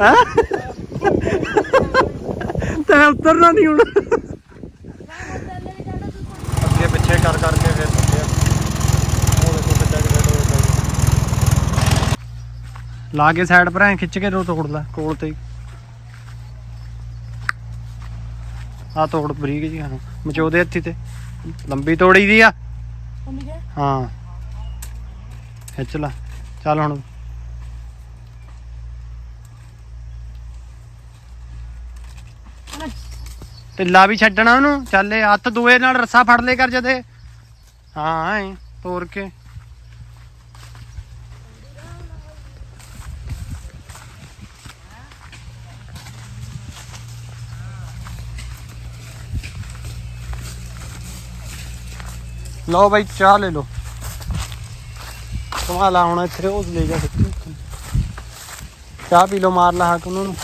ਹੈਂ? ਤੈਂ ਉਤਰਨਾ ਨਹੀਂ ਹੁਣ। ਅੱਗੇ ਪਿੱਛੇ ਕਰ ਕਰਕੇ ਫਿਰ ਸੁੱਟਿਆ ਉਹ ਦੇਖੋ ਕਿੱਦਾਂ ਕਿੱਦਾਂ ਟੋਏ ਲਾ ਕੇ ਸਾਈਡ ਪਰ ਐ ਖਿੱਚ ਕੇ ਰੋ ਤੋੜ ਲੈ ਕੋਲ ਤੇ ਆ ਤੋੜ ਬਰੀਕ ਜੀ ਹਾਂ ਮਚੋਦੇ ਹੱਥੀ ਤੇ। ਲੰਬੀ ਤੋੜੀ ਦੀ ਆ। ਹਾਂ। ਖਿੱਚ ਲੈ। ਚੱਲ ਹੁਣ ਢਿੱਲਾ ਵੀ ਛੱਡਣਾ ਉਹਨੂੰ, ਚੱਲ ਇਹ ਹੱਥ ਦੂਏ ਨਾਲ ਰੱਸਾ ਫੜ ਲੈ ਕਰ ਜਦੇ। ਹਾਂ, ਐ ਤੋੜ ਕੇ। ਲਓ ਬਾਈ, ਚਾਹ ਲੈ ਲਓ। ਕਮਾਲ ਆਉਣਾ ਇੱਥੇ, ਉਹ ਲੈ ਜਾ। ਕਿੱਥੇ ਚਾਹ ਪੀ ਲਓ, ਮਾਰ ਲਾ ਹੱਕ ਉਹਨਾਂ। ਨੂੰ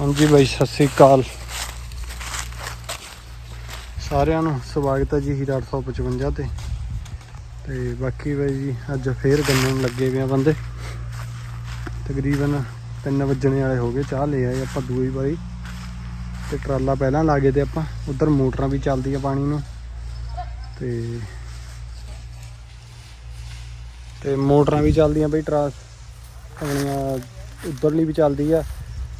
ਹਾਂਜੀ ਬਾਈ, ਸਤਿ ਸ੍ਰੀ ਅਕਾਲ। ਸਾਰਿਆਂ ਨੂੰ ਸਵਾਗਤ ਹੈ ਜੀ ਹੀਰਾ 855 ਤੇ। ਤੇ ਬਾਕੀ ਬਾਈ ਜੀ, ਅੱਜ ਫੇਰ ਗੰਨੇ ਨੂੰ ਲੱਗੇ ਪਏ ਆ ਬੰਦੇ। ਤਕਰੀਬਨ 3 ਵਜਣੇ ਵਾਲੇ ਹੋ ਗਏ, ਚਾਹ ਲੈ ਆਏ ਆਪਾਂ ਦੂਈ ਵਾਰੀ। ਤੇ ਟਰਾਲਾ ਪਹਿਲਾਂ ਲਾ ਗਏ ਤੇ ਆਪਾਂ, ਉਧਰ ਮੋਟਰਾਂ ਵੀ ਚੱਲਦੀਆਂ ਪਾਣੀ ਨੂੰ। ਤੇ ਤੇ ਮੋਟਰਾਂ ਵੀ ਚੱਲਦੀਆਂ ਬਈ ਟਰਾਸ ਆਪਣੀਆਂ ਉਧਰਲੀ ਵੀ ਚੱਲਦੀ ਆ।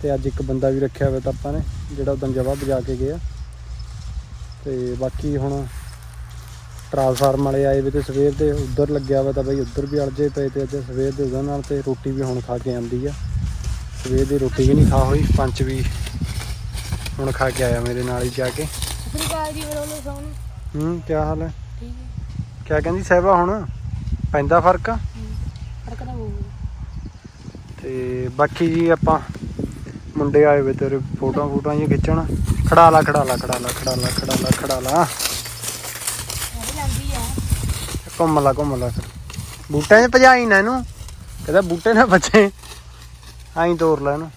ਤੇ ਅੱਜ ਇੱਕ ਬੰਦਾ ਵੀ ਰੱਖਿਆ ਹੋਇਆ ਤਾਂ ਆਪਾਂ ਨੇ ਜਿਹੜਾ ਉਦੋਂ ਜਵਾ ਵਜਾ ਕੇ ਗਿਆ। ਤੇ ਬਾਕੀ ਹੁਣ ਟਰਾਂਸਫਾਰਮ ਵਾਲੇ ਆਏ ਵੇ ਤੇ ਸਵੇਰ ਦੇ ਉਧਰ ਲੱਗਿਆ ਵਾ ਤਾਂ ਬਈ ਉਧਰ ਵੀ ਅੜਜੇ ਪਏ ਤੇ ਅੱਜ ਸਵੇਰ ਦੇ ਉਹਦੇ ਨਾਲ ਤੇ ਰੋਟੀ ਵੀ ਹੁਣ ਖਾ ਕੇ ਆਂਦੀ ਆ। ਸਵੇਰ ਦੀ ਰੋਟੀ ਵੀ ਨਹੀਂ ਖਾ ਹੋਈ ਪੰਜ ਵੀ ਹੁਣ ਖਾ ਕੇ ਆਇਆ ਮੇਰੇ ਨਾਲ ਹੀ ਜਾ ਕੇ। ਸ੍ਰੀਕਾਲ ਜੀ ਹੂੰ ਕੀ ਹਾਲ ਹੈ? ਠੀਕ ਹੈ। ਕਿਆ ਕਹਿੰਦੀ ਸਹਿਬਾ ਹੁਣ? ਪੈਂਦਾ ਫ਼ਰਕ? ਫ਼ਰਕ ਤਾਂ ਤੇ ਬਾਕੀ ਜੀ ਆਪਾਂ ਮੁੰਡੇ ਆਏ ਵੇ ਤੇਰੇ ਫੋਟੋਆਂ ਫੋਟੋਆਂ ਜੀ ਖਿੱਚਣ। ਖੜਾ ਲਾ ਖੜਾ ਲਾ ਖੜਾ ਲਾ ਖੜਾ ਲਾ ਖੜਾ ਲਾ ਖੜਾ ਲਾ ਘੁੰਮ ਲਾ ਘੁੰਮ ਲਾ ਬੂਟਿਆਂ 'ਚ ਭਜਾਈ ਨਾ ਇਹਨੂੰ। ਕਹਿੰਦਾ ਬੂਟੇ ਨਾ ਬੱਚੇ ਆਈ ਤੋਰ ਲੈ ਇਹਨੂੰ।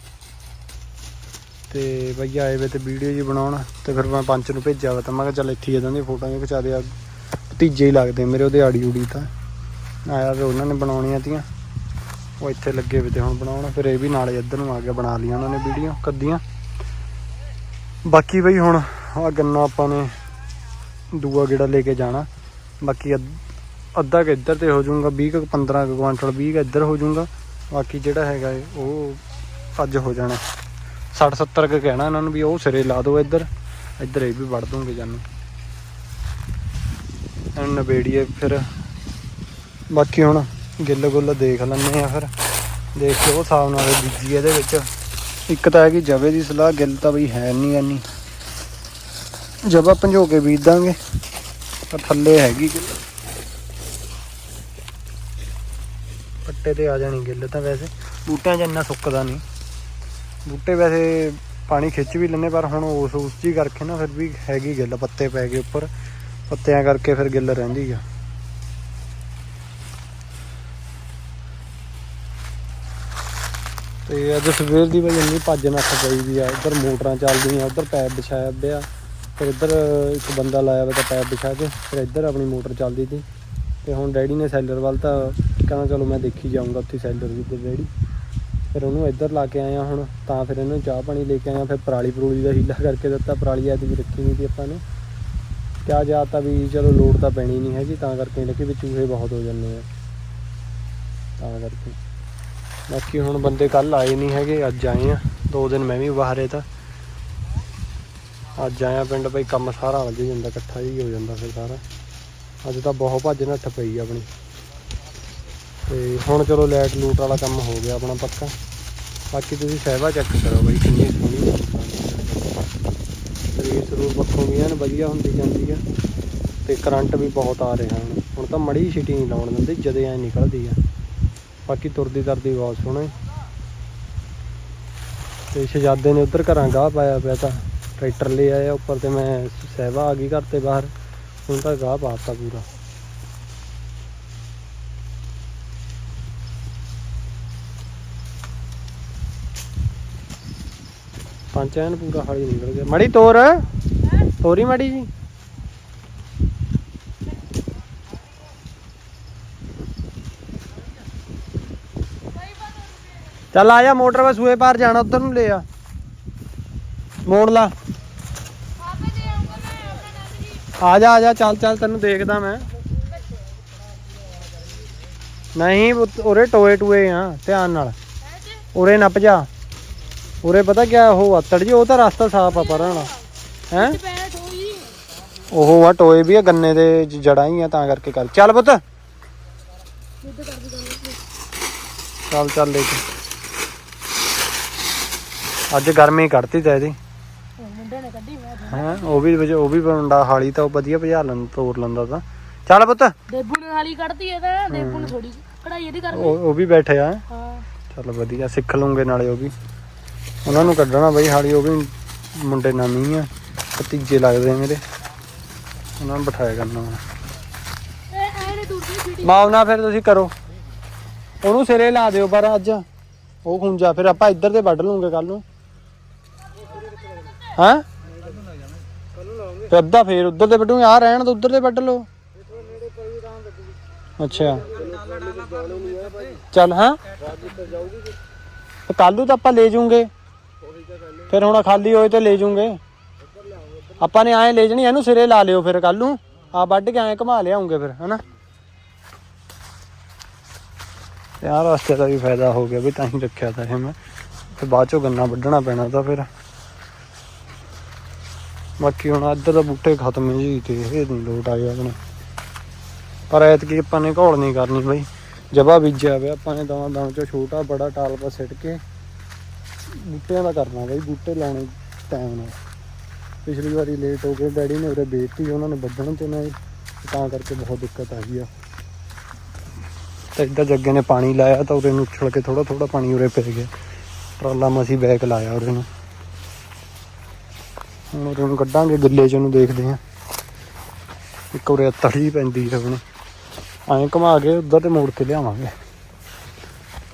ਤੇ ਬਈ ਆਏ ਵੇ ਤੇ ਵੀਡੀਓ ਜੀ ਬਣਾਉਣ। ਤੇ ਫਿਰ ਮੈਂ ਪੰਚ ਨੂੰ ਭੇਜਿਆ ਵਾ ਤਾਂ ਮੈਂ ਕਿਹਾ ਚੱਲ ਇੱਥੇ ਹੀ ਇਦਾਂ ਦੀਆਂ ਫੋਟੋਆਂ ਜਿਹੀਆਂ ਖਿਚਾ ਦੇ ਆ। ਭਤੀਜੇ ਹੀ ਲੱਗਦੇ ਮੇਰੇ ਉਹਦੇ ਆੜੀ ਉੜੀ ਤਾਂ। ਆਇਆ ਤੇ ਉਹਨਾਂ ਨੇ ਬਣਾਉਣੀਆਂ ਤੀਆਂ। ਉਹ ਇੱਥੇ ਲੱਗੇ ਵੇ ਤੇ ਹੁਣ ਬਣਾਉਣ, ਫਿਰ ਇਹ ਵੀ ਨਾਲੇ ਇੱਧਰ ਨੂੰ ਆ ਕੇ ਬਣਾ ਲਈਆਂ ਉਹਨਾਂ ਨੇ ਵੀਡੀਓ ਕੱਦੀਆਂ। ਬਾਕੀ ਬਈ ਹੁਣ ਆ ਗੰਨਾ ਆਪਾਂ ਨੇ ਦੂਆ ਗੇੜਾ ਲੈ ਕੇ ਜਾਣਾ। ਬਾਕੀ ਅੱਧ- ਅੱਧਾ ਕੁ ਇੱਧਰ ਤੇ ਹੋ ਜਾਊਗਾ 20 ਕੁ 15 ਕੁ ਕੁਆਂਟਲ 20 ਕੁ ਇੱਧਰ ਹੋ ਜਾਊਗਾ। ਬਾਕੀ ਜਿਹੜਾ ਹੈਗਾ ਉਹ ਅੱਜ ਹੋ ਜਾਣਾ। 60 70 ਕੁ ਕਹਿਣਾ ਇਹਨਾਂ ਨੂੰ ਵੀ ਉਹ ਸਿਰੇ ਲਾ ਦਿਓ ਇੱਧਰ। ਇੱਧਰ ਇਹ ਵੀ ਵੜ ਦੂੰਗੇ ਜਾਨੂੰ। ਹੁਣ ਨਵੇੜੀਏ ਫਿਰ। ਬਾਕੀ ਹੁਣ ਗਿੱਲ ਗੁੱਲ ਦੇਖ ਲੈਂਦੇ ਆ ਫਿਰ। ਦੇਖ ਕੇ ਉਹ ਹਿਸਾਬ ਨਾਲ ਬੀਜੀ ਇਹਦੇ ਵਿੱਚ। ਇੱਕ ਤਾਂ ਹੈ ਕਿ ਜਵੇ ਦੀ ਸਲਾਹ ਗਿੱਲ ਤਾਂ ਬਈ ਹੈ ਨਹੀਂ ਐਨੀ। ਜਵਾ ਭੰਜੋ ਕੇ ਬੀਜ ਦਾਂਗੇ, ਤਾਂ ਥੱਲੇ ਹੈਗੀ ਗਿੱਲ। ਪੱਟੇ ਤੇ ਆ ਜਾਣੀ ਗਿੱਲ ਤਾਂ ਵੈਸੇ। ਬੂਟਿਆਂ 'ਚ ਇੰਨਾ ਸੁੱਕਦਾ ਨਹੀਂ ਬੂਟੇ ਵੈਸੇ ਪਾਣੀ ਖਿੱਚ ਵੀ ਲੈਂਦੇ, ਪਰ ਹੁਣ ਉਸ ਉਸ ਜੀ ਕਰਕੇ ਨਾ ਫਿਰ ਵੀ ਹੈਗੀ ਗਿੱਲ, ਪੱਤੇ ਪੈ ਗਏ ਉੱਪਰ। ਪੱਤਿਆਂ ਕਰਕੇ ਫਿਰ ਗਿੱਲ ਰਹਿੰਦੀ ਆ। ਤੇ ਅੱਜ ਸਵੇਰ ਦੀ ਬਈ ਇੰਨੀ ਭੱਜ ਨੱਠ ਪਈ ਵੀ ਆ ਉਧਰ ਮੋਟਰਾਂ ਚੱਲਦੀਆਂ, ਉੱਧਰ ਪੈਪ ਵਿਛਾਇਆ ਪਿਆ, ਫਿਰ ਇੱਧਰ ਇੱਕ ਬੰਦਾ ਲਾਇਆ ਵਾ ਤਾਂ ਪੈਪ ਵਿਛਾ ਕੇ, ਫਿਰ ਇੱਧਰ ਆਪਣੀ ਮੋਟਰ ਚੱਲਦੀ ਸੀ ਤੇ ਹੁਣ ਡੈਡੀ ਨੇ ਸੈਲਰ ਵੱਲ ਤਾਂ ਕਹਿੰਦਾ ਚਲੋ ਮੈਂ ਦੇਖੀ ਜਾਊਂਗਾ ਉੱਥੇ ਸੈਲਰ ਦੀ ਤੇ ਡੈਡੀ। ਫਿਰ ਉਹਨੂੰ ਇੱਧਰ ਲਾ ਕੇ ਆਇਆ ਹੁਣ, ਤਾਂ ਫਿਰ ਇਹਨੂੰ ਚਾਹ ਪਾਣੀ ਲੈ ਕੇ ਆਇਆ ਫਿਰ ਪਰਾਲੀ ਪਰੂਲੀ ਦਾ ਹੀਲਾ ਕਰਕੇ ਦਿੱਤਾ, ਪਰਾਲੀ ਐਦੀ ਵੀ ਰੱਖੀ ਨਹੀਂ ਸੀ ਆਪਾਂ ਨੇ। ਕਿਹਾ ਜਾ ਤਾਂ ਵੀ ਚਲੋ ਲੋੜ ਤਾਂ ਪੈਣੀ ਨਹੀਂ ਹੈਗੀ, ਤਾਂ ਕਰਕੇ ਲੱਗੇ ਵੀ ਚੂਹੇ ਬਹੁਤ ਹੋ ਜਾਂਦੇ ਆ। ਤਾਂ ਕਰਕੇ। ਬਾਕੀ ਹੁਣ ਬੰਦੇ ਕੱਲ ਆਏ ਨਹੀਂ ਹੈਗੇ, ਅੱਜ ਆਏ ਆ। ਦੋ ਦਿਨ ਮੈਂ ਵੀ ਬਾਹਰੇ ਤਾਂ। ਅੱਜ ਆਇਆ ਪਿੰਡ ਬਈ ਕੰਮ ਸਾਰਾ ਵੱਜ ਜਾਂਦਾ, ਇਕੱਠਾ ਹੀ ਹੋ ਜਾਂਦਾ ਫਿਰ ਸਾਰਾ। ਅੱਜ ਤਾਂ ਬਹੁਤ ਭੱਜ ਨੱਠ ਪਈ ਆ ਆਪਣੀ। ਤੇ ਹੁਣ ਚਲੋ ਲੈਟ ਲੂਟ ਵਾਲਾ ਕੰਮ ਹੋ ਗਿਆ ਆਪਣਾ ਪੱਕਾ। ਬਾਕੀ ਤੁਸੀਂ ਸਹਿਵਾ ਚੈੱਕ ਕਰੋ ਬਈ, ਕਿੰਨੀ ਸੋਹਣੀ ਸਰੀਰ ਸਰੂਰ ਪੱਖੋਂ ਵੀ ਐਨ ਵਧੀਆ ਹੁੰਦੀ ਜਾਂਦੀ ਆ। ਤੇ ਕਰੰਟ ਵੀ ਬਹੁਤ ਆ ਰਿਹਾ ਹੁਣ। ਹੁਣ ਤਾਂ ਮੜੀ ਛਿਟੀ ਨਹੀਂ ਲਾਉਣ ਦਿੰਦੇ, ਜਦੇ ਐ ਨਿਕਲਦੀ ਆ। ਬਾਕੀ ਤੁਰਦੀ ਤਰਦੀ ਬਹੁਤ ਸੋਹਣਾ। ਤੇ ਸ਼ਹਜ਼ਾਦੇ ਨੇ ਉਧਰ ਘਰਾਂ ਗਾਹ ਪਾਇਆ ਪਿਆ ਤਾਂ ਟਰੈਕਟਰ ਲੈ ਆਇਆ ਉੱਪਰ ਤੇ ਮੈਂ ਸਹਿਬਾ ਆ ਗਈ ਘਰ ਤੇ ਬਾਹਰ। ਹੁਣ ਤਾਂ ਗਾਹ ਪਾਤਾ ਪੂਰਾ। ਪੰਜ ਪੂਰਾ ਹਾਲੀ ਨਿਕਲ ਗਿਆ। ਮੜੀ ਤੋਰ। ਤੋਰੀ ਮੜੀ ਜੀ। ਚੱਲ ਆ ਜਾ ਮੋਟਰ ਵਾ ਸੂਏ ਪਾਰ ਜਾਣਾ, ਉਧਰ ਨੂੰ ਲੈ ਆ। ਮੋੜ ਲਾ। ਆ ਜਾ ਆ ਜਾ, ਚੱਲ ਚੱਲ, ਤੈਨੂੰ ਦੇਖਦਾ ਮੈਂ। ਨਹੀਂ ਉਰੇ ਟੋਏ ਟੂਏ ਆ, ਧਿਆਨ ਨਾਲ। ਉਰੇ ਨੱਪ ਜਾ। ਉਰੇ ਪਤਾ ਕਿਆ ਉਹ ਆਤੜ ਜੀ, ਉਹ ਤਾਂ ਰਸਤਾ ਸਾਫ਼ ਆ ਪਰਾਂ ਵਾਲਾ। ਹੈ? ਉਹ ਆ, ਟੋਏ ਵੀ ਆ, ਗੰਨੇ ਦੇ ਜ- ਜੜ੍ਹਾਂ ਹੀ ਆ, ਤਾਂ ਕਰਕੇ ਕਰ ਚੱਲ ਪੁੱਤ। ਚੱਲ ਚੱਲ, ਲੈ ਕੇ। ਅੱਜ ਗਰਮੀ ਕੱਢਤੀ ਤੇ ਇਹਦੀ। ਮੁੰਡੇ ਨੇ ਕੱਢੀ ਮੈਂ ਹੈ ਉਹ ਵੀ ਵਜ- ਉਹ ਵੀ ਮੁੰਡਾ ਹਾਲੀ ਤਾਂ ਉਹ ਵਧੀਆ ਭਜਾ ਲੈਂ ਤੋਰ ਲੈਂਦਾ ਤਾਂ। ਚੱਲ ਪੁੱਤ। ਦੇਬੂ ਨੇ ਹਾਲੀ ਕੱਢਤੀ ਇਹ ਤਾਂ ਦੇਬੂ ਨੇ ਥੋੜੀ ਕਢਾਈ ਇਹਦੀ ਕਰਨੀ ਉਹ ਉਹ ਵੀ ਬੈਠੇ ਆ। ਹਾਂ। ਚੱਲ ਵਧੀਆ ਸਿੱਖ ਲੂੰਗੇ ਨਾਲੇ ਉਹ ਵੀ। ਉਹਨਾਂ ਨੂੰ ਕੱਢਣਾ ਬਈ ਹਾਲੀ ਉਹ ਵੀ ਮੁੰਡੇ ਨਵੀਂ ਆ ਭਤੀਜੇ ਲੱਗਦੇ ਆ ਮੇਰੇ। ਉਹਨਾਂ ਨੂੰ ਬਿਠਾਇਆ ਕਰਨਾ ਇਹ ਐ ਨੇ ਦੂਜੀ ਛੀਟੀ ਮਾਉਣਾ ਫਿਰ ਤੁਸੀਂ ਕਰੋ। ਉਹਨੂੰ ਸਿਰੇ ਲਾ ਦਿਓ ਪਰ ਅੱਜ। ਉਹ ਖੁੰਜਾ ਫਿਰ ਆਪਾਂ ਇੱਧਰ ਤੇ ਵੱਢ ਲੂੰਗੇ ਕੱਲ ਨੂੰ। ਹਾਂ? ਤੇ ਅੱਧਾ ਫੇਰ ਉਧਰ ਤੇ ਵੱਢੂਗੇ ਆ ਰਹਿਣ ਤੇ ਉੱਧਰ ਤੇ ਵੱਢ ਲੋ ਅੱਛਾ। ਚੱਲ, ਹਾਂ? ਕੱਲ ਤਾਂ ਆਪਾਂ ਲੈ ਜੂਗੇ ਫਿਰ ਹੁਣ ਖਾਲੀ ਹੋਏ ਤੇ ਲੈ ਜੂਗੇ ਆਪਾਂ ਨੇ ਐਂ ਲੈ ਜਣੀ, ਇਹਨੂੰ ਸਿਰੇ ਲਾ ਲਿਓ ਫਿਰ ਕੱਲੂ ਆ ਵੱਢ ਕੇ ਐਂ ਘੁਮਾ ਲਿਆਉਂਗੇ ਫਿਰ, ਹਨਾ? ਯਾਰ ਵਾਸਤੇ ਦਾ ਵੀ ਫਾਇਦਾ ਹੋ ਗਿਆ ਵੀ ਤਾਂ ਹੀ ਰੱਖਿਆ ਤਾਂ ਇਹ ਮੈਂ। ਤੇ ਬਾਅਦ ਚੋਂ ਗੰਨਾ ਵੱਢਣਾ ਪੈਣਾ ਤਾਂ ਫਿਰ। ਬਾਕੀ ਹੁਣ ਇੱਧਰ ਦਾ ਬੂਟੇ ਖਤਮ ਜੀ ਤੇ ਇਹ ਨਹੀਂ ਲੋਟ ਆਏ ਆਪਣੇ। ਪਰ ਐਤਕੀ ਆਪਾਂ ਨੇ ਘੋਲ ਨਹੀਂ ਕਰਨੀ ਬਈ। ਜਬਾ ਬੀਜਿਆ ਹੋਇਆ ਆਪਾਂ ਨੇ ਦਵਾਂ ਦਵਾਂ ਚੋਂ ਛੋਟਾ, ਬੜਾ ਟਾਲ ਪਾ ਸਿੱਟ ਕੇ ਬੂਟਿਆਂ ਦਾ ਕਰਨਾ ਬਈ, ਬੂਟੇ ਲਾਉਣੇ ਟਾਈਮ ਨਾਲ। ਪਿਛਲੀ ਵਾਰੀ ਲੇਟ ਹੋ ਗਏ, ਡੈਡੀ ਨੇ ਉਰੇ ਬੇਚਤੀ ਉਹਨਾਂ ਨੇ ਵੱਢਣ ਤੇ ਨਾ ਤਾਂ ਕਰਕੇ ਬਹੁਤ ਦਿੱਕਤ ਆ ਗਈ ਆ। ਤੇ ਇੱਧਰ ਜੱਗੇ ਨੇ ਪਾਣੀ ਲਾਇਆ ਤਾਂ ਉਰੇ ਨੂੰ ਉਛਲ ਕੇ ਥੋੜਾ ਥੋੜਾ ਪਾਣੀ ਉਰੇ ਪੈ ਗਿਆ। ਟਰਾਲਾ ਮਸੀ ਬੈਕ ਲਾਇਆ ਉਰੇ ਨੂੰ। ਹੁਣ ਨੂੰ ਕੱਢਾਂਗੇ, ਗਿੱਲੇ ਚ ਉਹਨੂੰ ਦੇਖਦੇ ਹਾਂ। ਇੱਕ ਉਰੇ ਤੜੀ ਪੈਂਦੀ ਹੈ ਐਂ ਘੁਮਾ ਕੇ ਉੱਧਰ ਤੇ ਮੋੜ ਕੇ ਲਿਆਵਾਂਗੇ।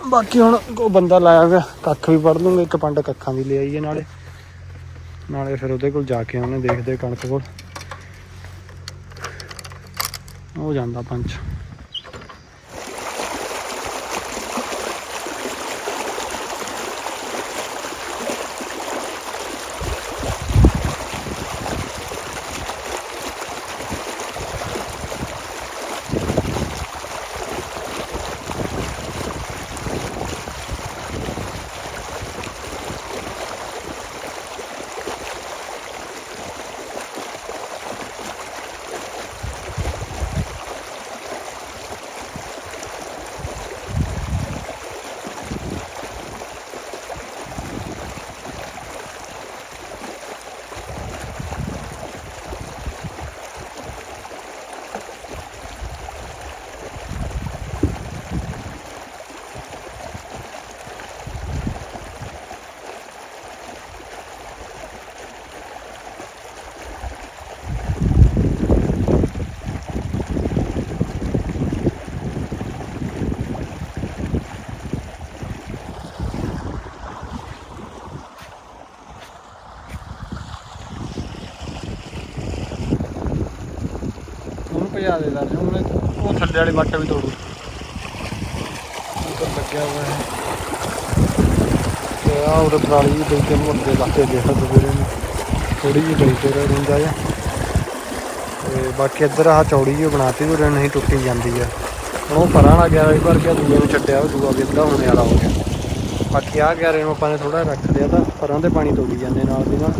ਬਾਕੀ ਹੁਣ ਉਹ ਬੰਦਾ ਲਾਇਆ ਗਿਆ ਕੱਖ ਵੀ ਪੜ ਲੂੰਗੇ, ਇੱਕ ਪੰਡ ਕੱਖਾਂ ਦੀ ਲੈ ਆਈਏ ਨਾਲੇ। ਨਾਲੇ ਫਿਰ ਉਹਦੇ ਕੋਲ ਜਾ ਕੇ ਉਹਨੇ ਦੇਖਦੇ ਕਣਕ ਕੋਲ। ਹੋ ਜਾਂਦਾ ਪੰਚ ਉਹਨੂੰ ਭਜਾ ਦੇ ਉਹਨੇ ਉਹ ਥੱਲੇ ਵਾਲੇ ਵਾਟਾ ਵੀ ਤੋੜੂ। ਉੱਪਰ ਲੱਗਿਆ ਹੋਇਆ ਹੈ। ਤੇ ਆ ਉਹ ਪਰਾਲੀ ਵੀ ਦੋ ਤਿੰਨ ਮੁੰਡੇ ਲਾ ਦੇਖਾ ਦੁਪਹਿਰੇ ਨੂੰ। ਥੋੜੀ ਜਿਹੀ ਗਈ ਤੇ ਰਹਿੰਦਾ ਜਾ ਤੇ ਬਾਕੀ ਇੱਧਰ ਆ ਚੌੜੀ ਜਿਹੀ ਬਣਾਤੀ, ਉਹ ਨਹੀਂ ਟੁੱਟੀ ਜਾਂਦੀ ਆ। ਉਹ ਪਰਾਂ ਵਾਲਾ ਗਿਆ ਇੱਕ ਵਾਰ ਕਿਆ ਦੂਏ ਨੂੰ ਛੱਡਿਆ ਉਹ ਦੂਆ ਵੀ ਅੱਧਾ ਹੋਣੇ ਵਾਲਾ ਹੋ ਗਿਆ। ਬਾਕੀ ਆ ਗਿਆ ਨੂੰ ਆਪਾਂ ਨੇ ਥੋੜਾ ਰੱਖ ਲਿਆ ਤਾਂ ਪਰਾਂ ਦੇ ਪਾਣੀ ਤੋੜੀ ਜਾਂਦੇ ਨਾਲ ਦੀ ਨਾਲ।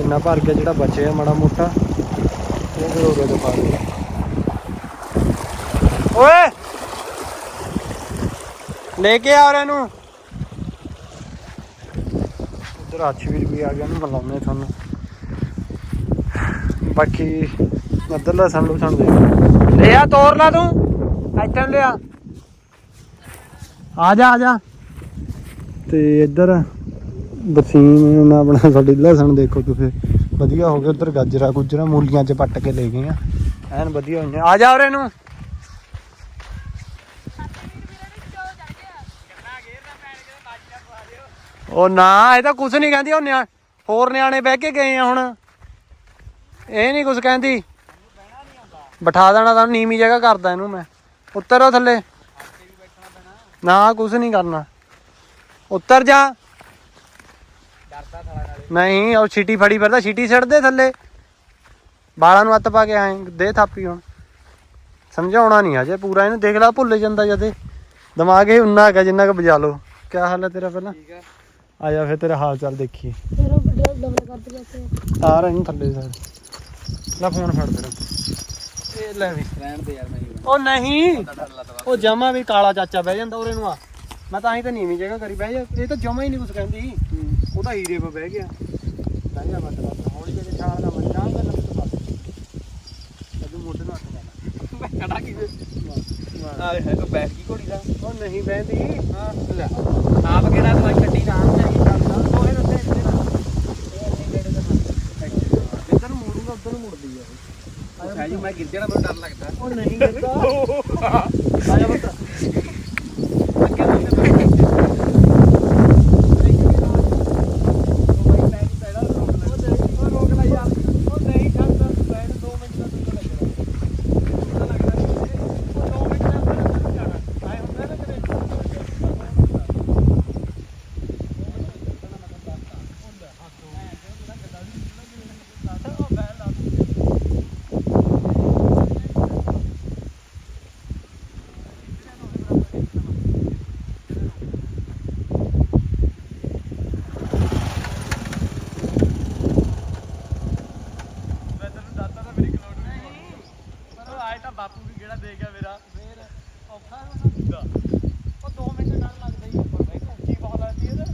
ਇੰਨਾ ਭਰ ਗਿਆ ਜਿਹੜਾ ਬਚਿਆ ਮਾੜਾ ਮੋਟਾ, ਉਹ ਫਿਰ ਉਹਦੇ ਤੋਂ ਪਾ ਦਿਓ। ਓਏ। ਲੈ ਕੇ ਆ ਰਹੇ ਨੂੰ ਉਧਰ ਅੱਛਵੀਰ ਵੀ ਆ ਗਿਆ ਨੂੰ ਬੁਲਾਉਂਦੇ ਤੁਹਾਨੂੰ। ਬਾਕੀ ਮੱਦਰਲਾ ਸੰਲੂ ਸੰਲ ਦੇ ਲੈ ਆ ਤੋਰ ਲਾ ਤੂੰ। ਇੱਥੇ ਲਿਆ। ਆ ਜਾ ਆ ਜਾ। ਤੇ ਇੱਧਰ ਬਸੀਨ ਨਾ ਆਪਣਾ ਸਾਡੀ ਲਸਣ ਦੇਖੋ ਤੁਸੀਂ। ਵਧੀਆ ਹੋ ਗਿਆ ਉਧਰ ਗਾਜਰਾ ਗੁਜਰਾ ਮੂਲੀਆਂ ਚ ਪੱਟ ਕੇ ਲੈ ਗਏ ਆ ਐਨ ਵਧੀਆ ਹੋਈਆਂ। ਆ ਜਾ ਉਰੇ ਨੂੰ ਉਹ ਨਾ, ਇਹ ਤਾਂ ਕੁਝ ਨਹੀਂ ਕਹਿੰਦੀ, ਉਹ ਨਿਆ, ਹੋਰ ਨਿਆਣੇ ਬਹਿ ਕੇ ਗਏ ਆ ਹੁਣ। ਇਹ ਨਹੀਂ ਕੁਝ ਕਹਿੰਦੀ। ਬਿਠਾ ਦੇਣਾ ਤਾਂ ਨੀਵੀਂ ਜਗ੍ਹਾ ਕਰਦਾ ਇਹਨੂੰ ਮੈਂ। ਉੱਤਰੋ ਥੱਲੇ। ਨਾ ਕੁਝ ਨਹੀਂ ਕਰਨਾ। ਉੱਤਰ ਜਾ। ਡਰਦਾ ਥਾਲਾ ਨਾਲੇ ਨਹੀਂ, ਉਹ ਛੀਟੀ ਫੜੀ ਫਿਰਦਾ, ਛੀਟੀ ਛੱਡ ਦੇ ਥੱਲੇ। ਬਾਲਾਂ ਨੂੰ ਹੱਥ ਪਾ ਕੇ ਆਏ ਦੇ ਥਾਪੀ ਹੁਣ। ਸਮਝਾਉਣਾ ਨਹੀਂ ਹਜੇ ਪੂਰਾ, ਇਹਨੂੰ ਦੇਖ ਲਾ ਭੁੱਲ ਜਾਂਦਾ ਜਦੇ। ਦਿਮਾਗ ਇਹ ਉਨਾ ਹੈਗਾ ਜਿੰਨਾ ਕੁ ਬਜਾ ਲਓ। ਕੀ ਹਾਲ ਹੈ ਤੇਰਾ ਪਹਿਲਾਂ? ਠੀਕ ਆ ਆ ਜਾ ਫਿਰ ਤੇਰਾ ਹਾਲ ਚਾਲ ਦੇਖੀਏ ਫਿਰ ਉਹ ਵੀਡੀਓ ਡਬਲ ਕਰਦੇ ਜਾਂਦੇ ਤਾਰ ਇਹਨੂੰ ਥੱਲੇ ਸਰ। ਲੈ ਫੋਨ ਫੜ ਤੇਰਾ। ਇਹ ਲੈ ਵੀ ਰਹਿਣ ਦੇ ਯਾਰ ਮੈਨੂੰ ਉਹ ਨਹੀਂ ਉਹ ਜਮਾ ਵੀ ਕਾਲਾ ਚਾਚਾ ਬਹਿ ਜਾਂਦਾ ਉਰੇ ਨੂੰ ਆ। ਮੈਂ ਤਾਂ ਹੀ ਤਾਂ ਨੀਵੀਂ ਜਗ੍ਹਾ ਕਰੀ ਬਹਿ ਜਾ। ਇਹ ਤਾਂ ਜਮਾ ਹੀ ਨਹੀਂ ਕੁਝ ਕਹਿੰਦੀ। ਉਹ ਤਾਂ ਹੀਰੇ 'ਤੇ ਬਹਿ ਗਿਆ। ਬਹਿ ਜਾ ਬਸ ਬਸ ਹੌਲੀ ਜਿਹੇ ਛਾਲ ਦਾ ਮੱਝਾਂ ਦਾ ਲੱਤ ਬਸ ਅਜੂ ਮੋਢੇ ਨੂੰ ਹੱਥ ਲਾ ਕੜਾ ਕੀ ਬਸ। ਆ ਹੈ ਉਹ ਬੈਠ ਕੀ ਘੋੜੀ ਦਾ। ਉਹ ਨਹੀਂ ਬਹਿੰਦੀ। ਹਾਂ ਲੈ। ਆਪ ਕਿਹੜਾ ਦਵਾਈ ਛੱਡੀ ਨਾ ਨਹੀਂ ਕਰਦਾ ਉਹ ਇਹ ਦੱਸੇ ਇੱਥੇ ਨਾ ਇਹ ਇੰਨੀ ਨੇੜੇ ਦਾ ਜਿੱਧਰ ਨੂੰ ਮੋੜੂਗਾ ਉਧਰ ਨੂੰ ਮੁੜਦੀ ਆ ਇਹ। ਸਾਜੂ ਮੈਂ ਗਿਰ ਜਾਣਾ ਮੈਨੂੰ ਡਰ ਲੱਗਦਾ। ਉਹ ਨਹੀਂ ਕਰਦਾ ਆ ਜਾ ਬੱਤਾ ਅੱਗੇ ਬੰਦੇ ਬੈਠੇ ਰੋਕ ਲੈ ਯਾਰ ਉਹ ਨਹੀਂ ਕਰਦਾ ਬੈਠ 2 ਮਿੰਟ ਦਾ ਤੂੰ ਲੱਗਣਾ ਲੱਗਦਾ ਉਹ 2 ਮਿੰਟ ਦਾ ਤੂੰ ਜਾਣਾ ਆਏ ਹੁੰਦਾ ਨਾ ਕਦੇ ਮੈਂ ਤੈਨੂੰ ਦੱਸਦਾ ਤਾਂ ਮੇਰੀ ਕਲੋਡ ਨਹੀਂ ਪਰ ਉਹ ਆਏ ਤਾਂ ਬਾਪੂ ਵੀ ਕਿਹੜਾ ਦੇ ਗਿਆ ਮੇਰਾ ਫੇਰ ਔਖਾ ਹੁੰਦਾ ਉਹ 2 ਮਿੰਟ ਡਰ ਲੱਗਦਾ ਹੀ ਉੱਪਰ ਬੈਠ ਉੱਚੀ ਬਹੁਤ ਆਦੀ ਹੈ ਨਾ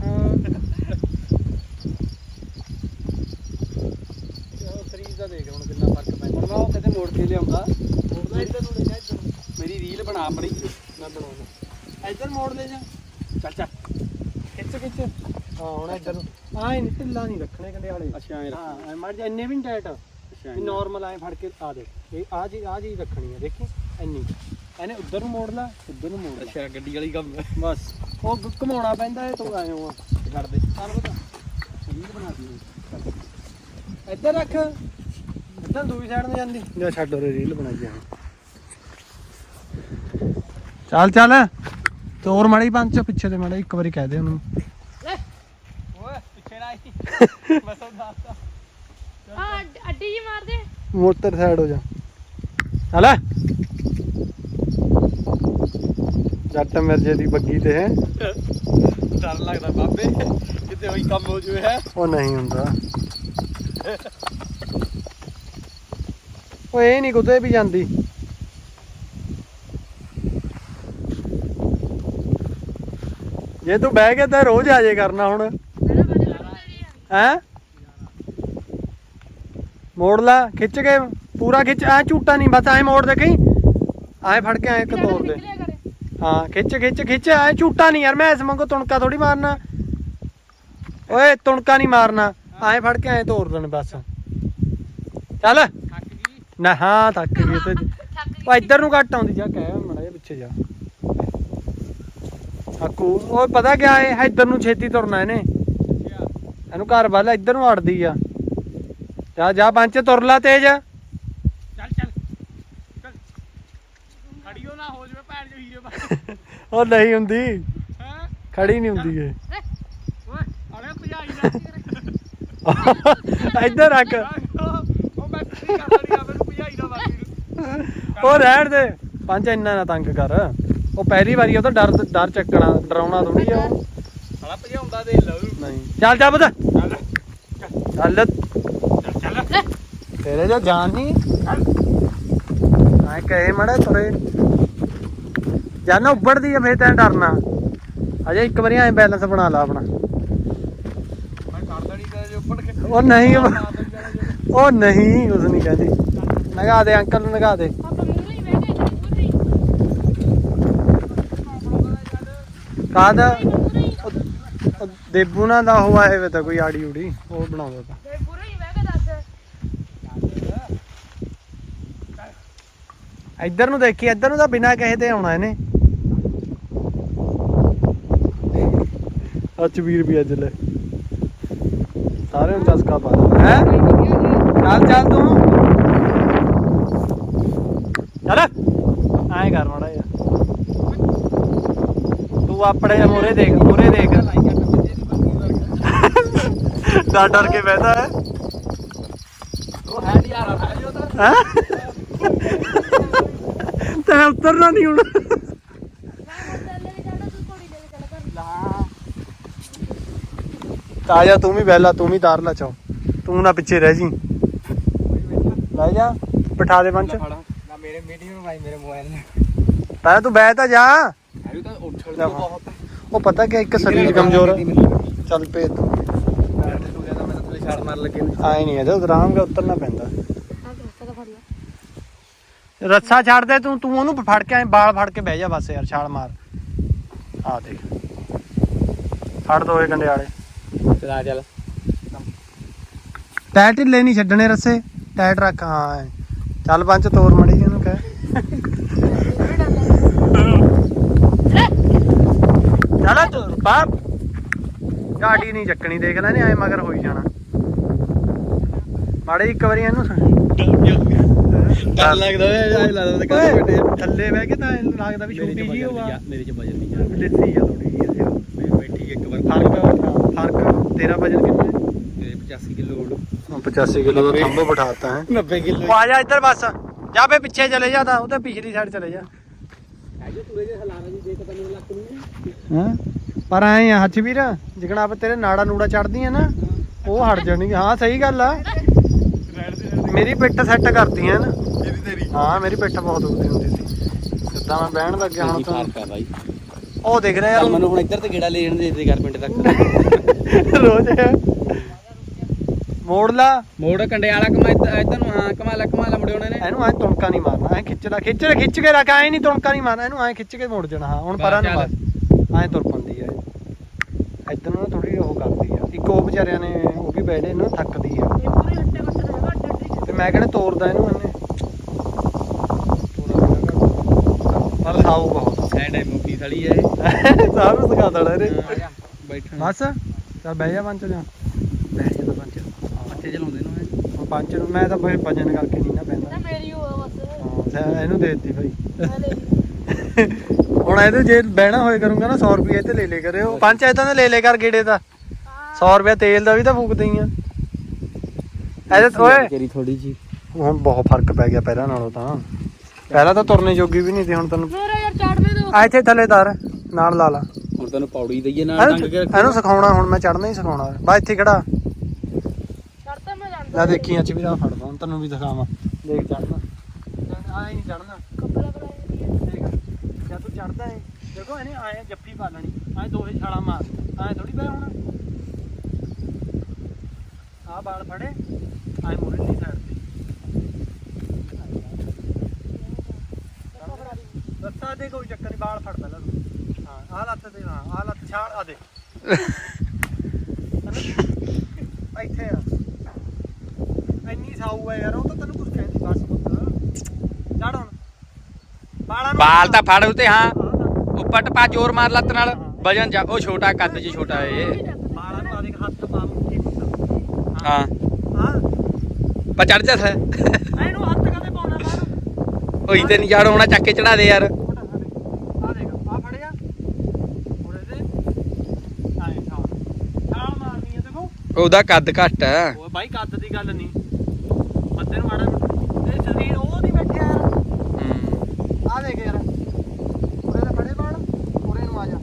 ਤੇ ਉਹ ਸਰੀਰ ਦਾ ਦੇਖ ਹੁਣ ਕਿੰਨਾ ਫ਼ਰਕ ਪੈਂਦਾ ਹੁਣ ਮੈਂ ਉਹ ਕਿਤੇ ਮੋੜ ਕੇ ਲਿਆਉਂਦਾ ਮੋੜਦਾ ਇੱਧਰ ਨੂੰ ਲੈ ਜਾ ਇੱਧਰ ਨੂੰ ਮੇਰੀ ਰੀਲ ਬਣਾ ਮੜੀ ਮੈਂ ਬਣਾਉਣਾ ਇੱਧਰ ਮੋੜ ਲੈ ਜਾ ਚੱਲ ਚੱਲ ਖਿੱਚ ਖਿੱਚ ਹਾਂ ਹੁਣ ਇੱਧਰ ਨੂੰ ਆਏ ਨਹੀਂ ਢਿੱਲਾ ਨਹੀਂ ਰੱਖਣੇ ਕੰਡੇ ਵਾਲੇ। ਅੱਛਾ ਐਂ ਰੱਖ। ਹਾਂ ਮੜ ਜਾ ਇੰਨੇ ਵੀ ਨਹੀਂ ਟਾਈਟ ਅੱਛਾ ਵੀ ਨਾਰਮਲ ਐ ਫੜ ਕੇ ਆ ਦੇ। ਇਹ ਆ ਜੀ ਆ ਜੀ ਰੱਖਣੀ ਹੈ ਦੇਖੀ? ਇੰਨੀ। ਇਹਨੇ ਉੱਧਰ ਨੂੰ ਮੋੜ ਲਾ ਉੱਧਰ ਨੂੰ ਮੋੜ ਅੱਛਾ ਗੱਡੀ ਵਾਲੀ ਕੰਮ ਬਸ। ਉਹ ਘੁਮਾਉਣਾ ਪੈਂਦਾ ਇਹ ਤੂੰ ਆਏ ਹੋ ਛੱਡ ਦੇ। ਚੱਲ ਬਤਾ। ਰੀਲ ਬਣਾ ਦੀ ਇੱਧਰ ਰੱਖ। ਇੱਧਰ ਦੂਜੀ ਸਾਈਡ ਨੂੰ ਜਾਂਦੀ। ਜਾ ਛੱਡ ਉਹ ਰੀਲ ਬਣਾਈ ਆ। ਚੱਲ ਚੱਲ। ਤੇ ਹੋਰ ਮਾੜੀ ਪੰਜ ਪਿੱਛੇ ਤੇ ਮਾੜਾ ਇੱਕ ਵਾਰੀ ਕਹਿ ਦੇ ਉਹਨੂੰ। ਦੱਸਦਾ ਆ ਅੱਡੀ ਜੀ ਮੋਟਰ ਸਾਈਡ ਹੋ ਜਾ। ਚੱਲ ਜੱਟ ਮਿਰਜੇ ਦੀ ਬੱਗੀ ਤੇ ਹੈ। ਡਰ ਲੱਗਦਾ ਬਾਬੇ ਕਿਤੇ ਉਹੀ ਕੰਮ ਹੋ ਜੂਏ ਹੈ। ਉਹ ਨਹੀਂ ਹੁੰਦਾ। ਉਹ ਇਹ ਨਹੀਂ ਕੁਤੇ ਵੀ ਜਾਂਦੀ। ਜੇ ਤੂੰ ਬਹਿ ਕੇ ਤਾਂ ਰੋਜ਼ ਆ ਜੇ ਕਰਨਾ ਹੁਣ। ਹੈ? ਮੋੜ ਲਾ ਖਿੱਚ ਕੇ ਪੂਰਾ ਖਿੱਚ ਐ ਝੂਟਾ ਨਹੀਂ ਬਸ ਐ ਮੋੜ ਦੇ ਕਹੀਂ। ਐ ਫੜ ਕੇ ਐ ਇੱਕ ਤੋੜ ਦੇ। ਹਾਂ ਖਿੱਚ ਖਿੱਚ ਖਿੱਚ ਐ ਝੂਟਾ ਨਹੀਂ ਯਾਰ ਮੈਂ ਇਸ ਵਾਂਗੂ ਤੁਣਕਾ ਥੋੜੀ ਮਾਰਨਾ। ਓਏ ਤੁਣਕਾ ਨਹੀਂ ਮਾਰਨਾ। ਐ ਫੜ ਕੇ ਐ ਤੋੜ ਦੇਣ ਬਸ। ਚੱਲ। ਨਾ ਹਾਂ ਥੱਕ ਗਈ ਤੇ। ਉਹ ਇੱਧਰ ਨੂੰ ਘੱਟ ਆਉਂਦੀ ਜਾ ਕਹਿ ਮੜਾ ਜਿਹਾ ਪਿੱਛੇ ਜਾ। ਹੱਕੂ ਉਹ ਪਤਾ ਕਿਆ ਏ ਇੱਧਰ ਨੂੰ ਛੇਤੀ ਤੁਰਨਾ ਇਹਨੇ। ਇਹਨੂੰ ਘਰ ਵੱਲ ਇੱਧਰ ਨੂੰ ਅੜਦੀ ਆ। ਜਾ ਜਾ ਪੰਜ ਤੁਰ ਲਾ ਤੇਜ। ਚੱਲ ਚੱਲ। ਚੱਲ। ਖੜੀਓ ਨਾ ਹੋ ਜਵੇ ਭੈਣ ਜੋ ਹੀਰੇ ਬਾ ਉਹ ਨਹੀਂ ਹੁੰਦੀ। ਹੈ? ਖੜੀ ਨਹੀਂ ਹੁੰਦੀ ਏ ਓਏ। ਅਰੇ ਭਜਾਈ ਨਾ ਇੱਧਰ ਰੱਖ। ਉਹ ਮੈਂ ਕੀ ਕਰਦਾ ਨਹੀਂ ਮੈਨੂੰ ਭਜਾਈ ਨਾ ਬਾਕੀ ਨੂੰ। ਉਹ ਰਹਿਣ ਦੇ। ਪੰਜ ਇੰਨਾ ਨਾ ਤੰਗ ਕਰ। ਉਹ ਪਹਿਲੀ ਵਾਰੀ ਉਹ ਤਾਂ ਡਰ ਡਰ ਚੱਕਣਾ ਡਰਾਉਣਾ ਥੋੜੀ ਆ ਉਹ। ਦੇ ਨਹੀਂ। ਚੱਲ ਜਾ ਬਤਾ ਚੱਲ। ਚੱਲ। ਚੱਲ। ਤੇਰੇ ਜੋ ਜਾਨ ਨਹੀਂ ਆਏ ਕਹੇ ਮੜੇ ਤੁਰੇ ਜਾਨਾ ਉੱਬੜਦੀ ਆ ਫੇਰ ਤੈਂ ਡਰਨਾ। ਅਜੇ ਇੱਕ ਵਾਰੀ ਐ ਬੈਲੈਂਸ ਬਣਾ ਲਾ ਆਪਣਾ। ਮੈਂ ਕਰਦਾ ਨਹੀਂ ਤੇ ਉੱਪਰ ਕੇ। ਉਹ ਨਹੀਂ ਉਹ- ਨਹੀਂ ਉਸ ਨਹੀਂ ਕਹਿੰਦੀ। ਨਗਾ ਦੇ ਅੰਕਲ ਨੂੰ ਨਗਾ ਦੇ। ਆਪਾਂ ਮੂਰੇ ਹੀ ਬਹਿ ਗਏ ਮੂਰੇ ਹੀ। ਕਾਦ ਦੇਬੂ ਨਾਲ ਦਾ ਉਹ ਆਏ ਵੇ ਤਾਂ ਕੋਈ ਆੜੀ ਉੜੀ ਉਹ ਬਣਾਉਂਦਾ ਤਾਂ। ਤੇ ਪੂਰੇ ਹੀ ਬਹਿ ਕੇ ਦੱਸ। ਇੱਧਰ ਨੂੰ ਦੇਖੀ ਇੱਧਰ ਨੂੰ ਤਾਂ ਬਿਨਾ ਕਹੇ ਤੇ ਆਉਣਾ ਇਹਨੇ। ਅੱਛ ਵੀਰ ਵੀ ਅੱਜ ਲੈ। ਸਾਰਿਆਂ ਨੂੰ ਚਸਕਾ ਪਾ ਹੈ? ਚੱਲ ਚੱਲ ਤੂੰ। ਚੱਲ। ਐਂ ਕਰ ਮਾੜਾ ਯਾਰ ਤੂੰ ਆਪਣੇ ਮੋਰੇ ਦੇਖ ਮੋਰੇ ਦੇਖ। ਡਰ ਡਰ ਕੇ ਬਹਿਦਾ ਹੈ ਉਹ ਹੈ ਨਹੀਂ ਯਾਰ ਹੈ ਜੋ ਤਾਂ ਹੈਂ? ਤੈਂ ਉਤਰਨਾ ਨਹੀਂ ਹੁਣ ਮੈਂ ਲੈ ਕੇ ਜਾਣਾ ਤੂੰ ਘੋੜੀ ਲੈ ਕੇ ਚੱਲ ਕਰ ਲਾ ਤਾਜਾ ਤੂੰ ਵੀ ਬਹਿਲਾ ਤੂੰ ਵੀ ਤਾਰ ਲਾ ਚਾਓ ਤੂੰ ਨਾ ਪਿੱਛੇ ਰਹਿ ਜੀ ਲੈ ਜਾ ਬਿਠਾ ਦੇ ਪੰਚ ਫੜਾ ਨਾ ਮੇਰੇ ਮੀਟਿੰਗ ਨੂੰ ਭਾਈ ਮੇਰੇ ਮੋਬਾਈਲ ਨੇ ਤਾਇਆ ਤੂੰ ਬਹਿ ਤਾਂ ਜਾ ਅਰੇ ਤਾਂ ਉੱਠਣ ਲੈ ਤੋਂ ਵਾ। ਬਹੁਤ ਉਹ ਪਤਾ ਕਿ ਇੱਕ ਸਰੀਰ ਕਮਜ਼ੋਰ ਹੈ ਚੱਲ ਪੇ ਤੂੰ ਮੈਂ ਤੇ ਗਿਆ ਤਾਂ ਮੈਂ ਤਾਂ ਥੱਲੇ ਛਾਲ ਮਾਰ ਲੱਗੇ ਨੇ। ਆਏ ਨਹੀਂ ਇਹਦੇ ਆਰਾਮ ਨਾਲ ਉਤਰਨਾ ਪੈਂਦਾ। ਦਾ ਰੱਸਾ ਛੱਡ ਦੇ ਤੂੰ ਤੂੰ ਉਹਨੂੰ ਫੜ ਕੇ ਐ ਬਾਲ ਫੜ ਕੇ ਬਹਿ ਜਾ ਬਸ ਯਾਰ ਛਾਲ ਮਾਰ। ਆ ਦੇਖ। ਫੜ ਦੋਏ ਕੰਡੇ ਵਾਲੇ ਚਲਾ ਚੱਲ। ਟਾਇਰ ਢਿੱਲੇ ਨਹੀਂ ਛੱਡਣੇ ਰੱਸੇ ਟਾਇਟ ਰੱਖ ਹਾਂ। ਚੱਲ ਪੰਜ ਤੋਰ ਮੜੀ ਇਹਨੂੰ ਕਹਿ। ਚੱਲ ਤੋਰ ਬਾਪ ਗਾੜੀ ਨਹੀਂ ਚੱਕਣੀ ਦੇਖ ਲੈ ਨੇ ਐ ਮਗਰ ਹੋਈ ਜਾਣਾ। ਮਾੜੇ ਇੱਕ ਵਾਰੀ ਇਹਨੂੰ ਡਰ ਲੱਗਦਾ ਓਏ ਐ ਲੱਗਦਾ ਤਾਂ ਕੱਢ ਬੈਠੇ ਥੱਲੇ ਬਹਿ ਕੇ ਤਾਂ ਐਂ ਲੱਗਦਾ ਵੀ ਛੋਟੀ ਜੀ ਹੋਵਾ। ਮੇਰੇ ਚ ਵਜਨ ਨਹੀਂ ਜਾ ਲਿੱਸੀ ਆ ਥੋੜੀ ਜਿਹੀ ਇਹਦੇ। ਮੈਂ ਬੈਠੀ ਇੱਕ ਵਾਰ। ਫ਼ਰਕ ਫ਼ਰਕ ਤੇਰਾ ਵਜਨ ਕਿੰਨਾ ਹੈ? ਮੇਰੇ 85 ਕਿਲੋ ਲੋਡ 85 ਕਿਲੋ ਦਾ ਥੰਬੋ ਬਿਠਾਤਾ ਹੈ। 90 ਕਿਲੋ ਆ ਜਾ ਇੱਧਰ ਬਸ। ਜਾ ਬੇ ਪਿੱਛੇ ਚਲੇ ਜਾ ਤਾਂ ਉਹ ਤੇ ਪਿਛਲੀ ਸਾਈਡ ਚਲੇ ਜਾ। ਆਜੋ ਪੂਰੇ ਜੇ ਹਲਾਰਾ ਜੀ ਨਹੀਂ ਹਾਂ? ਐ ਆ ਹੱਥ ਵੀਰ ਜਿਕਣਾ ਆਪ ਤੇਰੇ ਨਾੜਾ ਨੂੜਾ ਚੜਦੀਆਂ ਨਾ ਉਹ ਹਟ ਜਾਣਗੀਆਂ। ਹਾਂ ਸਹੀ ਗੱਲ ਆ। ਮੇਰੀ ਪਿੱਠ ਸੈੱਟ ਕਰਦੀਆਂ ਨਾ। ਮੇਰੀ ਤੇਰੀ? ਹਾਂ ਮੇਰੀ ਪਿੱਠ ਬਹੁਤ ਦੁਖਦੀ ਹੁੰਦੀ ਸੀ। ਸਿੱਧਾ ਮੈਂ ਬਹਿਣ ਲੱਗਿਆ ਹੁਣ ਤਾਂ। ਫ਼ਰਕ ਆ ਬਾਈ। ਉਹ ਦਿਖ ਰਿਹਾ ਯਾਰ। ਮੈਨੂੰ ਹੁਣ ਇੱਧਰ ਤੇ ਗੇੜਾ ਲੈ ਜਾਣ ਦੇ ਦੇ ਘਰ ਪਿੰਡ ਤੱਕ। ਰੋਜ਼। ਮੋੜ ਲਾ। ਮੋੜ ਕੰਡੇ ਵਾਲਾ ਕਮਾ ਇੱਧਰ ਨੂੰ ਹਾਂ ਕਮਾਲਾ ਕਮਾਲਾ ਮੁੜੇ ਉਹਨਾਂ ਨੇ। ਇਹਨੂੰ ਐ ਤੁਣਕਾ ਨਹੀਂ ਮਾਰਨਾ ਐ ਖਿੱਚ ਲੈ ਖਿੱਚ ਲੈ ਖਿੱਚ ਕੇ ਰੱਖ ਐ ਨਹੀਂ ਤੁਣਕਾ ਨਹੀਂ ਮਾਰਨਾ ਇਹਨੂੰ ਐ ਖਿੱਚ ਕੇ ਮੋੜ ਜਾਣਾ ਹਾਂ ਹੁਣ ਪਰਾਂ ਨੂੰ। ਬਸ ਐ ਤੁਰ ਪੰਦੀ ਐ ਇੱਧਰ ਨੂੰ ਥੋੜੀ ਉਹ ਕਰਦੀ ਆ। ਇੱਕ ਉਹ ਵਿਚਾਰਿਆਂ ਨੇ ਉਹ ਵੀ ਬੈਠੇ ਇਹਨੂੰ ਥੱਕਦੀ ਆ ਇਹ ਪੂਰੇ ਹੱਟੇ ਘੱਟੇ ਦਾ ਜਗ੍ਹਾ ਅੱਡੇ ਅੱਡੇ ਤੇ ਮੈਂ ਕਹਿੰਦਾ ਤੋਰਦਾ ਇਹਨੂੰ ਇਹਨੇ? ਪਰ ਸਾਊ ਬਹੁਤ। ਐ ਟਾਈਮ ਮੂਵੀ ਥਲੀ ਐ ਇਹ। ਸਾਹ ਨੂੰ ਸਿਖਾ ਜਾ ਬੈਠਣ। ਬਸ ਚੱਲ ਬਹਿ ਜਾ ਪੰਚ ਜਾ। ਬਹਿ ਜਾ ਤਾਂ ਪੰਚ ਅੱਛੇ ਚਲਾਉਂਦੇ ਨੂੰ ਪੰਚ ਨੂੰ ਮੈਂ ਤਾਂ ਫਿਰ ਭਜਨ ਕਰਕੇ ਨਹੀਂ ਨਾ ਪੈਂਦਾ। ਮੇਰੀ ਬਸ। ਹਾਂ ਇਹਨੂੰ ਦੇ ਦਿੱਤੀ ਭਾਈ। ਹੁਣ ਇਹਦੇ ਜੇ ਬਹਿਣਾ ਹੋਏ ਕਰੂੰਗਾ ਨਾ 100 ਰੁਪਏ ਤੇ ਲੈ ਲੈ ਕਰਿਓ। ਦੇ ਲੈ ਲੈ ਕਰ ਗੇੜੇ ਦਾ। 100 ਰੁਪਏ ਤੇਲ ਦਾ ਵੀ ਤਾਂ ਫੂਕਦੇ ਹੀ ਆ। ਇਹਦੇ ਓਏ। ਤੇਰੀ ਥੋੜੀ ਜੀ ਹੁਣ ਬਹੁਤ ਫ਼ਰਕ ਪੈ ਗਿਆ ਪਹਿਲਾਂ ਨਾਲੋਂ ਤਾਂ। ਪਹਿਲਾਂ ਤਾਂ ਤੁਰਨੇ ਜੋਗੀ ਵੀ ਨਹੀਂ ਸੀ ਹੁਣ ਤੈਨੂੰ ਮੇਰਾ ਯਾਰ ਚੜਨੇ ਦੋ। ਆ ਇੱਥੇ ਥੱਲੇ ਤਾਰ ਨਾਲ ਲਾ ਲਾ। ਹੁਣ ਤੈਨੂੰ ਪੌੜੀ ਦਈਏ ਨਾਲ ਟੰਗ ਕੇ ਇਹਨੂੰ ਸਿਖਾਉਣਾ ਹੁਣ ਮੈਂ ਚੜਨਾ ਹੀ ਸਿਖਾਉਣਾ। ਬਾ ਇੱਥੇ ਖੜਾ। ਚੜਤਾ ਮੈਂ ਜਾਂਦਾ। ਲੈ ਦੇਖੀ ਅੱਜ ਵੀ ਦਾ ਫੜਦਾ ਹੁਣ ਤੈਨੂੰ ਵੀ ਦਿਖਾਵਾਂ। ਦੇਖ ਚੜਨਾ ਆਏ ਨਹੀਂ ਚੜਨਾ ਕੱਪੜਾ ਬਣਾਇਆ ਦੇਖ ਜਦ ਤੂੰ ਚੜਦਾ ਹੈ ਦੇਖੋ ਇਹਨੇ ਆਏ ਜੱਫੀ ਪਾ ਲੈਣੀ। ਆਏ ਦੋਹੇ ਛਾਲਾਂ ਮਾਰ। ਆਏ ਥੋੜੀ ਪਏ ਹੁਣ। ਆ ਬਾਲ ਫੜੇ। ਆਏ ਮੋਰੇ ਨਹੀਂ ਸਾਈਡ ਤੇ। ਲੱਤਾਂ ਦੇ ਕੋਈ ਚੱਕਰ ਨਹੀਂ ਬਾਲ ਫੜ ਪਹਿਲਾਂ ਤੂੰ ਹਾਂ ਆ ਲੱਤ ਤੇ ਹਾਂ ਆ ਲੱਤ ਛਾਲ ਆ ਦੇ ਇੱਥੇ ਆ। ਇੰਨੀ ਸਾਊ ਹੈ ਯਾਰ ਉਹ ਤਾਂ ਤੈਨੂੰ ਕੁਝ ਕਹਿੰਦੀ ਬਸ ਪੁੱਤ ਚੜ ਹੁਣ। ਬਾਲਾਂ ਨੂੰ ਬਾਲ ਤਾਂ ਫੜ ਉਤੇ ਹਾਂ। ਉੱਪਰ ਟਪਾ ਜ਼ੋਰ ਮਾਰ ਲੱਤ ਨਾਲ। ਵਜਨ ਜਾ ਉਹ ਛੋਟਾ ਕੱਦ ਜੀ ਛੋਟਾ ਏ ਬਾਲਾਂ ਨੂੰ ਆ ਹੱਥ ਪਾ। ਹਾਂ। ਪਾ ਚੜ ਜਾ ਥੈ ਇਹਨੂੰ ਹੱਥ ਕਦੇ ਪਾਉਣਾ ਬਾਹਰ? ਹੋਈ ਤੇ ਨਹੀਂ ਜੜ ਹੋਣਾ ਚੱਕ ਕੇ ਚੜਾ ਦੇ ਯਾਰ। ਆ ਦੇਖ ਆ ਫੜਿਆ। ਉਰੇ ਦੇ ਆਏ ਛਾਲ। ਛਾਲ ਮਾਰਨੀ ਹੈ ਦੇਖੋ। ਉਹਦਾ ਕੱਦ ਘੱਟ ਹੈ ਉਹ ਬਾਈ ਕੱਦ ਦੀ ਗੱਲ ਨਹੀਂ ਬੰਦੇ ਨੂੰ ਮਾੜਾ ਇਹ ਸਰੀਰ ਉਹ ਨਹੀਂ ਬੈਠਿਆ ਯਾਰ। ਹੂੰ। ਆ ਦੇਖ ਯਾਰ। ਉਰੇ ਦੇ ਫੜੇ ਬਾਲ ਉਰੇ ਨੂੰ ਆ ਜਾ।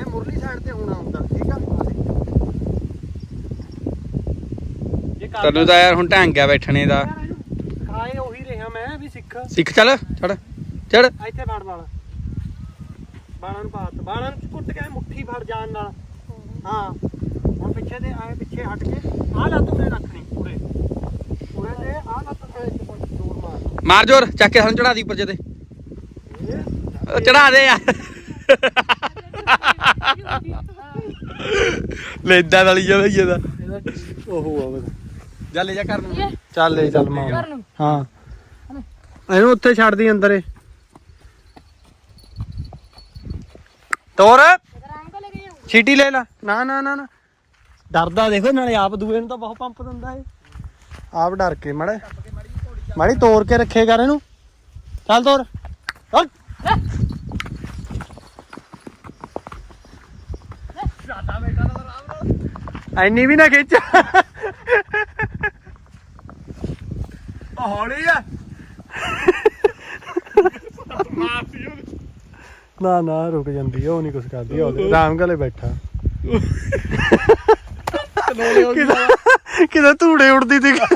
ਐ ਮੁਰਲੀ ਸਾਈਡ ਤੇ ਹੋਣਾ ਹੁੰਦਾ ਠੀਕ ਆ ਆ ਦੇਖ। ਜੇ ਕਰਦਾ- ਤੈਨੂੰ ਤਾਂ ਯਾਰ ਹੁਣ ਢੰਗ ਗਿਆ ਬੈਠਣੇ ਦਾ। ਯਾਰ ਇਹਨੂੰ ਸਿਖਾਏ ਉਹੀ ਰਿਹਾ ਮੈਂ ਵੀ ਸਿੱਖ। ਸਿੱਖ ਚੱਲ ਚੜ ਚੜ ਇੱਥੇ ਫੜ ਵਾਲਾ। ਬਾਲਾਂ ਨੂੰ ਪਾਤ ਬਾਲਾਂ ਨੂੰ ਕੁੱਟ ਕੇ ਮੁੱਠੀ ਫੜ ਜਾਣ ਨਾਲ। ਹਾਂ ਹੁਣ ਪਿੱਛੇ ਦੇ ਆਏ ਪਿੱਛੇ ਹਟ ਕੇ। ਆਹ ਲੱਤ ਉਰੇ ਰੱਖਣੀ ਉਰੇ ਉਰੇ ਤੇ ਆਹ ਲੱਤ ਐ ਜ਼ੋਰ ਮਾਰ ਮਾਰ ਜ਼ੋਰ ਚੱਕ ਕੇ ਸਾਨੂੰ ਚੜਾ ਦੀ ਉੱਪਰ ਜਦੇ ਚੜਾ ਦੇ ਯਾਰ। ਲੈਦਾ ਵਾਲੀ ਜਾ ਭਈਏ ਦਾ ਇਹਦਾ ਉਹ ਆ ਬਸ ਚੱਲ ਲੈ ਛੀਟੀ ਲੈ ਲੈ। ਨਾ ਨਾ ਨਾ ਡਰਦਾ ਦੇਖੋ ਨਾਲੇ ਆਪ ਦੂਏ ਨੂੰ ਤਾਂ ਬਹੁਤ ਪੰਪ ਦਿੰਦਾ ਏ ਆਪ ਡਰ ਕੇ ਮੜੇ ਮਾੜੀ ਤੋੜ ਕੇ ਰੱਖੇ ਕਰ ਇਹਨੂੰ। ਚੱਲ ਤੋੜ ਚੱਲ। ਐਨੀ ਵੀ ਨਾ ਖਿੱਚ। ਹੌਲੀ ਆ। ਮਾਰਤੀ ਉਹ ਨਾ ਨਾ ਰੁਕ ਜਾਂਦੀ ਆ ਉਹ ਨਹੀਂ ਕੁਛ ਕਰਦੀ ਉਹ ਆਰਾਮ ਗਲੇ ਬੈਠਾ। ਕਿਤੇ ਧੂੜੇ ਉੜਦੀ ਤੇ ਮੈਂ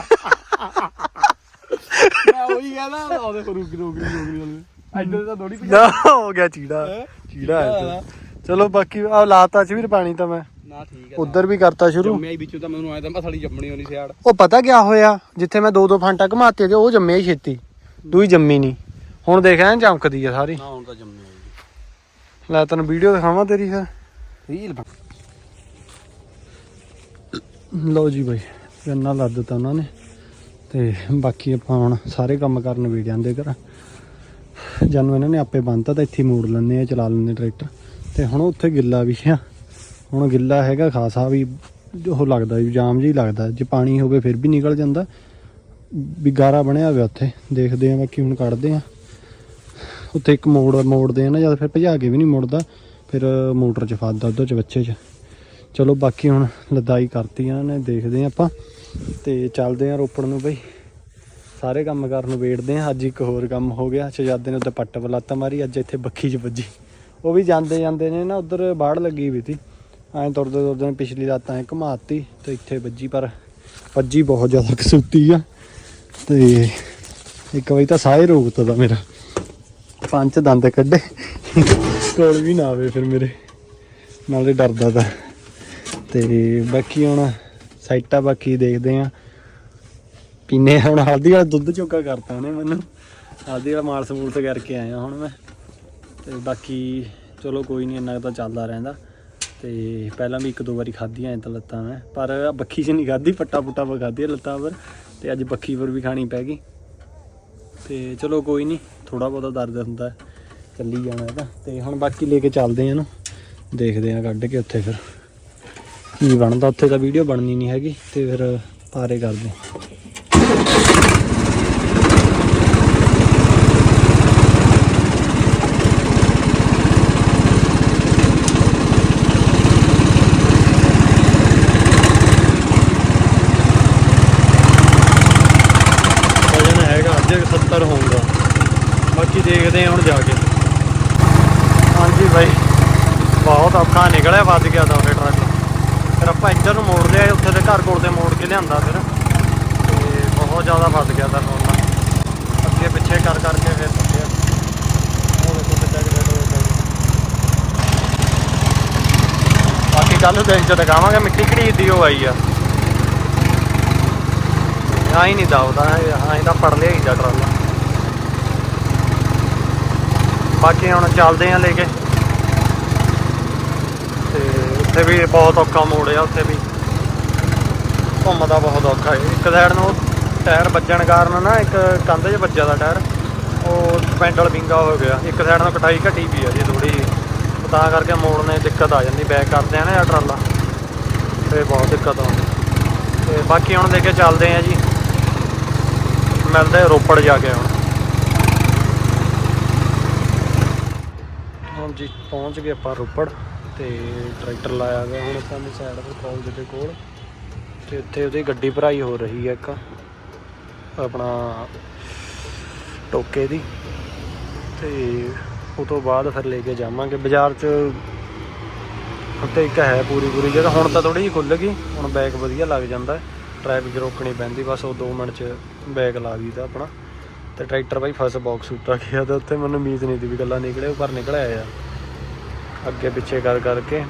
ਉਹੀ ਕਹਿੰਦਾ ਉਹਦੇ ਕੋਲ ਰੁਕ ਰੁਕ ਰੁਕ ਰੁਕ ਇੱਧਰ ਤਾਂ ਥੋੜੀ ਨਾ ਹੋ ਗਿਆ ਚੀੜਾ? ਚੀੜਾ ਹੈ। ਚਲੋ ਬਾਕੀ ਆ ਲਾਤਾ ਚ ਵੀ ਪਾਣੀ ਤਾਂ ਮੈਂ। ਨਾ ਠੀਕ ਹੈ ਉਧਰ ਵੀ ਕਰਤਾ ਸ਼ੁਰੂ। ਜੰਮਿਆ ਹੀ ਵਿੱਚੋਂ ਤਾਂ ਮੈਨੂੰ ਆਇਆ ਤਾਂ ਮਸਲੀ ਜੰਮਣੀ ਹੋਣੀ ਸਿਆੜ। ਉਹ ਪਤਾ ਕਿਆ ਹੋਇਆ? ਜਿੱਥੇ ਮੈਂ ਦੋ ਦੋ ਫਾਂਟਾ ਘਮਾਤੇ ਤੇ ਉਹ ਜੰਮੇ ਹੀ ਛੇਤੀ। ਦੂਈ ਜੰਮੀ ਨਹੀਂ ਹੁਣ ਦੇਖ ਐਂ ਚਮਕਦੀ ਆ ਸਾਰੀ। ਨਾ ਹੁਣ ਤਾਂ ਜੰਮਿਆ ਹੀ। ਲੈ ਤੈਨੂੰ ਵੀਡੀਓ ਦਿਖਾਵਾਂ ਤੇਰੀ ਫਿਰ। ਰੀਲ ਲਓ ਜੀ ਬਾਈ ਗੰਨਾ ਲੱਦ ਦਿੱਤਾ ਉਹਨਾਂ ਨੇ। ਤੇ ਬਾਕੀ ਆਪਾਂ ਹੁਣ ਸਾਰੇ ਕੰਮ ਕਰਨ ਵੀ ਜਾਂਦੇ ਘਰ। ਜਾਨੂੰ ਇਹਨਾਂ ਨੇ ਆਪੇ ਬੰਨਤਾ ਤਾਂ ਇੱਥੇ ਹੀ ਮੋੜ ਲੈਂਦੇ ਆ ਚਲਾ ਲੈਂਦੇ ਟਰੈਕਟਰ। ਤੇ ਹੁਣ ਉੱਥੇ ਗਿੱਲਾ ਵੀ ਆ। ਹੁਣ ਗਿੱਲਾ ਹੈਗਾ, ਖਾਸਾ ਵੀ ਉਹ ਲੱਗਦਾ ਵੀ, ਜਾਮ ਜਿਹਾ ਹੀ ਲੱਗਦਾ। ਜੇ ਪਾਣੀ ਹੋਵੇ ਫਿਰ ਵੀ ਨਿਕਲ ਜਾਂਦਾ। ਵੀ ਗਾਰਾ ਬਣਿਆ ਹੋਇਆ ਉੱਥੇ। ਦੇਖਦੇ ਆ ਬਾਕੀ ਹੁਣ ਕੱਢਦੇ ਆ ਉੱਥੇ ਇੱਕ ਮੋੜ ਮੋੜਦੇ ਆ ਨਾ, ਜਦ ਫਿਰ ਭਜਾ ਕੇ ਵੀ ਨਹੀਂ ਮੁੜਦਾ। ਫਿਰ ਮੋਟਰ ਚ ਫਸਦਾ ਉਧਰ ਚ, ਬੱਚੇ ਚ। ਚਲੋ ਬਾਕੀ ਹੁਣ ਲਦਾਈ ਕਰਤੀ ਆ ਨੇ ਦੇਖਦੇ ਆ ਆਪਾਂ। ਤੇ ਚੱਲਦੇ ਆ ਰੋਪੜ ਨੂੰ ਬਈ। ਸਾਰੇ ਕੰਮ ਕਰਨ ਨੂੰ ਵੇੜਦੇ ਆ ਅੱਜ ਇੱਕ ਹੋਰ ਕੰਮ ਹੋ ਗਿਆ। ਸ਼ਹਜ਼ਾਦੇ ਨੇ ਉੱਤੇ ਪੱਟ ਬਲਾਤਾ ਮਾਰੀ। ਅੱਜ ਇੱਥੇ ਬੱਖੀ 'ਚ ਵੱਜੀ। ਉਹ ਵੀ ਜਾਂਦੇ ਜਾਂਦੇ ਨੇ ਨਾ, ਉਧਰ ਬਾੜ ਲੱਗੀ ਵੀ ਤੀ ਐਂ ਤੁਰਦੇ ਤੁਰਦੇ ਪਿਛਲੀ ਰਾਤ ਐਂ ਘਮਾਤੀ ਤੇ ਇੱਥੇ ਵੱਜੀ, ਪਰ ਵੱਜੀ ਬਹੁਤ ਜ਼ਿਆਦਾ ਕਸੂਤੀ ਆ। ਤੇ ਇੱਕ ਵਾਰੀ ਤਾਂ ਸਾਹ ਹੀ ਰੋਕਤਾ ਦਾ ਮੇਰਾ। ਪੰਜ ਦੰਦ ਕੱਢੇ। ਕੋਲ ਵੀ ਨਾ ਆਵੇ ਫਿਰ ਮੇਰੇ। ਨਾਲੇ ਡਰਦਾ ਤਾਂ। ਤੇ ਬਾਕੀ ਹੁਣ ਸਾਈਟਾਂ ਬਾਕੀ ਦੇਖਦੇ ਆ। ਪੀਨੇ ਹੁਣ ਹਲਦੀ ਵਾਲਾ ਦੁੱਧ ਚੋਕਾ ਕਰਤਾ ਉਹਨੇ ਮੈਨੂੰ। ਹਲਦੀ ਵਾਲਾ ਮਾਲਸ ਮੂਲਸ ਕਰਕੇ ਆਇਆ ਹੁਣ ਮੈਂ। ਤੇ ਬਾਕੀ ਚਲੋ ਕੋਈ ਨਹੀਂ, ਇੰਨਾ ਕੁ ਤਾਂ ਚੱਲਦਾ ਰਹਿੰਦਾ। ਤੇ ਪਹਿਲਾਂ ਵੀ ਇੱਕ ਦੋ ਵਾਰੀ ਖਾਧੀਆਂ ਐ ਤਾਂ ਲੱਤਾਂ ਮੈਂ। ਪਰ ਬੱਖੀ 'ਚ ਨਹੀਂ ਖਾਧੀ, ਪੱਟਾ ਪੁੱਟਾ ਪਰ ਖਾਧੀ ਆ ਲੱਤਾਂ ਪਰ। ਤੇ ਅੱਜ ਬੱਖੀ ਪਰ ਵੀ ਖਾਣੀ ਪੈ ਗਈ। ਤੇ ਚਲੋ ਕੋਈ ਨਹੀਂ ਥੋੜਾ ਬਹੁਤਾ ਦਰਦ ਹੁੰਦਾ, ਚੱਲੀ ਜਾਣਾ ਇਹਦਾ। ਤੇ ਹੁਣ ਬਾਕੀ ਲੈ ਕੇ ਚੱਲਦੇ ਆ ਇਹਨੂੰ। ਦੇਖਦੇ ਆ ਕੱਢ ਕੇ ਉੱਥੇ ਫਿਰ। ਕੀ ਬਣਦਾ, ਉੱਥੇ ਤਾਂ ਵੀਡੀਓ ਬਣਨੀ ਨਹੀਂ ਹੈਗੀ। ਤੇ ਫਿਰ ਪਾਰੇ ਕਰਦੇ ਹਾਂ। ਵਜਨ ਹੈਗਾ ਅੱਜ 70 ਹੋਊਗਾ ਬਾਕੀ ਦੇਖਦੇ ਹਾਂ ਹੁਣ ਜਾ ਕੇ ਹਾਂਜੀ ਬਾਈ ਬਹੁਤ ਨਿਕਲਿਆ, ਵੱਜ ਗਿਆ ਤਾਂ ਉਹ ਟਰੱਕ ਫਿਰ ਆਪਾਂ ਇੱਧਰ ਨੂੰ ਮੋੜ ਲਿਆ ਉੱਥੇ ਦੇ ਘਰ ਕੋਲ ਤੇ ਮੋੜ ਕੇ ਲਿਆਂਦਾ ਫਿਰ। ਤੇ ਬਹੁਤ ਜ਼ਿਆਦਾ ਵੱਜ ਗਿਆ ਤਾਂ ਰੋਣਾ ਅੱਗੇ ਪਿੱਛੇ ਕਰ ਕਰਕੇ ਫਿਰ ਫਸਿਆ ਉਹ ਦੇਖੋ ਕਿੱਦਾਂ ਗ੍ਰੇਡ ਹੋ ਗਿਆ ਬਾਕੀ ਕੱਲ ਨੂੰ ਦਿਨ ਚ ਦਿਖਾਵਾਂਗੇ ਮਿੱਟੀ ਘੜੀ ਦੀ ਉਹ ਆਈ ਆ। ਆਈ ਨਹੀਂ ਦਵਦਾ ਆਈ ਤਾਂ ਪੜ ਲਿਆ ਹੀ ਦਾ ਟਰਾਲਾ। ਬਾਕੀ ਹੁਣ ਚੱਲਦੇ ਆ ਲੈ ਕੇ। ਉੱਥੇ ਵੀ ਬਹੁਤ ਔਖਾ ਮੋੜ ਆ, ਉੱਥੇ ਵੀ। ਘੁੰਮਦਾ ਬਹੁਤ ਔਖਾ ਹੈ ਇੱਕ ਸਾਈਡ ਨੂੰ ਟਾਇਰ ਵੱਜਣ ਕਾਰਨ ਨਾ, ਇੱਕ ਕੰਧ 'ਚ ਵੱਜਿਆ ਦਾ ਟਾਇਰ। ਉਹ ਪੈਂਡਲ ਵਿੰਗਾ ਹੋ ਗਿਆ। ਇੱਕ ਸਾਈਡ ਨੂੰ ਕਟਾਈ ਘਟੀ ਵੀ ਆ ਜੀ ਥੋੜੀ ਤਾਂ ਕਰਕੇ ਮੋੜਨੇ 'ਚ ਦਿੱਕਤ ਆ ਜਾਂਦੀ ਬੈਕ ਕਰਦੇ ਆ ਨਾ ਇਹ ਟਰਾਲਾ। ਤੇ ਬਹੁਤ ਦਿੱਕਤ ਆਉਂਦੀ। ਤੇ ਬਾਕੀ ਹੁਣ ਲੈ ਕੇ ਚੱਲਦੇ ਆ ਜੀ। ਮਿਲਦੇ ਰੋਪੜ ਜਾ ਕੇ ਹੁਣ। ਹੁਣ ਜੀ ਪਹੁੰਚ ਗਏ ਆਪਾਂ ਰੋਪੜ। ਤੇ ਟਰੈਕਟਰ ਲਾਇਆ ਗਿਆ ਹੁਣ ਆਪਾਂ ਨੇ ਸਾਈਡ ਤੇ ਕਾਲਜ ਦੇ ਕੋਲ। ਤੇ ਉੱਥੇ ਉਹਦੀ ਗੱਡੀ ਭਰਾਈ ਹੋ ਰਹੀ ਹੈ ਇੱਕ। ਆਪਣਾ ਟੋਕੇ ਦੀ। ਤੇ ਉਹ ਤੋਂ ਬਾਅਦ ਫਿਰ ਲੈ ਕੇ ਜਾਵਾਂਗੇ। ਬਾਜ਼ਾਰ 'ਚ ਉੱਤੇ ਇੱਕ ਹੈ ਪੂਰੀ ਪੂਰੀ ਜਗ੍ਹਾ। ਹੁਣ ਤਾਂ ਥੋੜੀ ਜਿਹੀ ਖੁੱਲ ਗਈ। ਹੁਣ ਬੈਗ ਵਧੀਆ ਲੱਗ ਜਾਂਦਾ। ਟ੍ਰੈਫਿਕ ਰੋਕਣੀ ਪੈਂਦੀ। ਬਸ ਉਹ 2 ਮਿੰਟ 'ਚ ਬੈਗ ਲਾ ਦਈਦਾ ਆਪਣਾ। ਤੇ ਟਰੈਕਟਰ ਬਾਈ ਫਸ ਬਾਕਸ ਉੱਟਾ ਗਿਆ ਤੇ ਉੱਥੇ ਮੈਨੂੰ ਉਮੀਦ ਨਹੀਂ ਸੀ ਵੀ ਗੱਲਾਂ ਨਿਕਲੇ। ਉਹ ਪਰ ਨਿਕਲ ਆਇਆ। ਆ ਅੱਗੇ ਪਿੱਛੇ ਕਰ ਕਰਕੇ